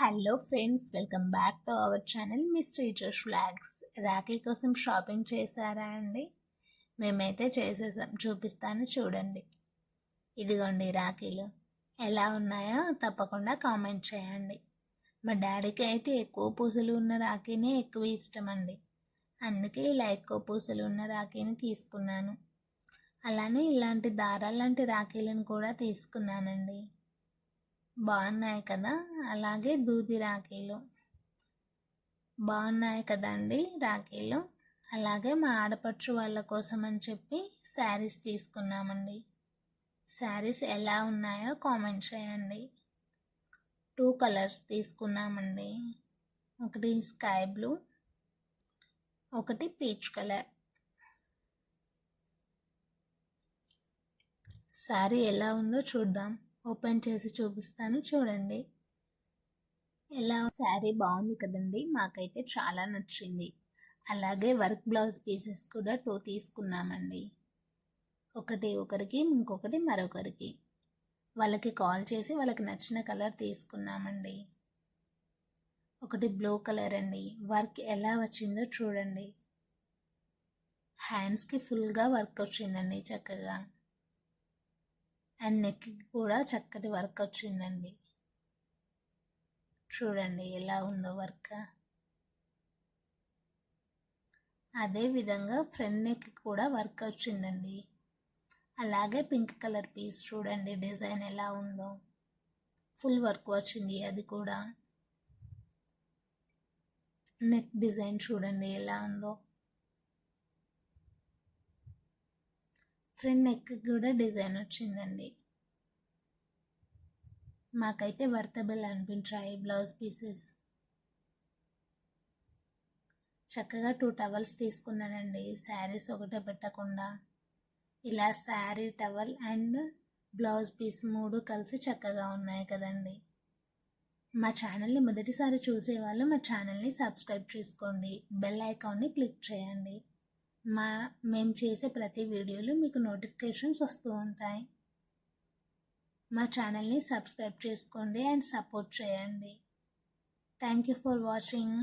Hello friends welcome back to our channel miss teachers flags Rakhi కోసం shopping చేశారా అండి? మేమైతే చేసేసాం. చూపిస్తాను చూడండి. ఇదిగోండి రాఖీలు. ఎలా ఉన్నాయో తప్పకుండా కామెంట్ చేయండి. మా డాడీకి అయితే ఎక్కువ పూసలు ఉన్న రాఖీనే ఎక్కువ ఇష్టం అండి అందుకే ఇలా ఎక్కువ పూసలు ఉన్న రాఖీని తీసుకున్నాను. అలానే ఇలాంటి దారాలు లాంటి రాఖీలను కూడా తీసుకున్నానండి. బాగున్నాయి కదా? అలాగే దూది రాఖీలు. బాగున్నాయి కదండి రాఖీలు? అలాగే మా ఆడపడుచు వాళ్ళ కోసం అని చెప్పి శారీస్ తీసుకున్నామండి. శారీస్ ఎలా ఉన్నాయో కామెంట్ చేయండి. టూ కలర్స్ తీసుకున్నామండి. ఒకటి స్కై బ్లూ ఒకటి పీచ్ కలర్. శారీ ఎలా ఉందో చూద్దాం. ఓపెన్ చేసి చూపిస్తాను. చూడండి. ఎలా శారీ బాగుంది కదండి. మాకైతే చాలా నచ్చింది. అలాగే వర్క్ బ్లౌజ్ పీసెస్ కూడా టూ తీసుకున్నామండి. ఒకటి ఒకరికి ఇంకొకటి మరొకరికి. వాళ్ళకి కాల్ చేసి వాళ్ళకి నచ్చిన కలర్ తీసుకున్నామండి. ఒకటి బ్లూ కలర్ అండి. వర్క్ ఎలా వచ్చిందో చూడండి. హ్యాండ్స్కి ఫుల్గా వర్క్ వచ్చిందండి చక్కగా. అండ్ నెక్కి కూడా చక్కటి వర్క్ వచ్చిందండి. చూడండి ఎలా ఉందో వర్క్. అదే విధంగా ఫ్రంట్ నెక్ కూడా వర్క్ వచ్చిందండి. అలాగే పింక్ కలర్ పీస్ చూడండి డిజైన్ ఎలా ఉందో. ఫుల్ వర్క్ వచ్చింది అది కూడా. నెక్ డిజైన్ చూడండి ఎలా ఉందో. ఫ్రంట్ నెక్ కూడా డిజైన్ వచ్చిందండి. మాకైతే వర్తబుల్ అనిపించాయి బ్లౌజ్ పీసెస్. చక్కగా టూ టవల్స్ తీసుకున్నానండి. శారీస్ ఒకటే పెట్టకుండా. ఇలా sari towel and blouse piece మూడు కలిసి చక్కగా ఉన్నాయి కదండి. మా ఛానల్ని మొదటిసారి చూసేవాళ్ళు మా ఛానల్ని సబ్స్క్రైబ్ చేసుకోండి. బెల్ ఐకాన్ని క్లిక్ చేయండి. మా మేము చేసే ప్రతి వీడియోలు మీకు నోటిఫికేషన్స్ వస్తూ ఉంటాయి. మా ఛానల్ని సబ్స్క్రైబ్ చేసుకోండి అండ్ సపోర్ట్ చేయండి. Thank you for watching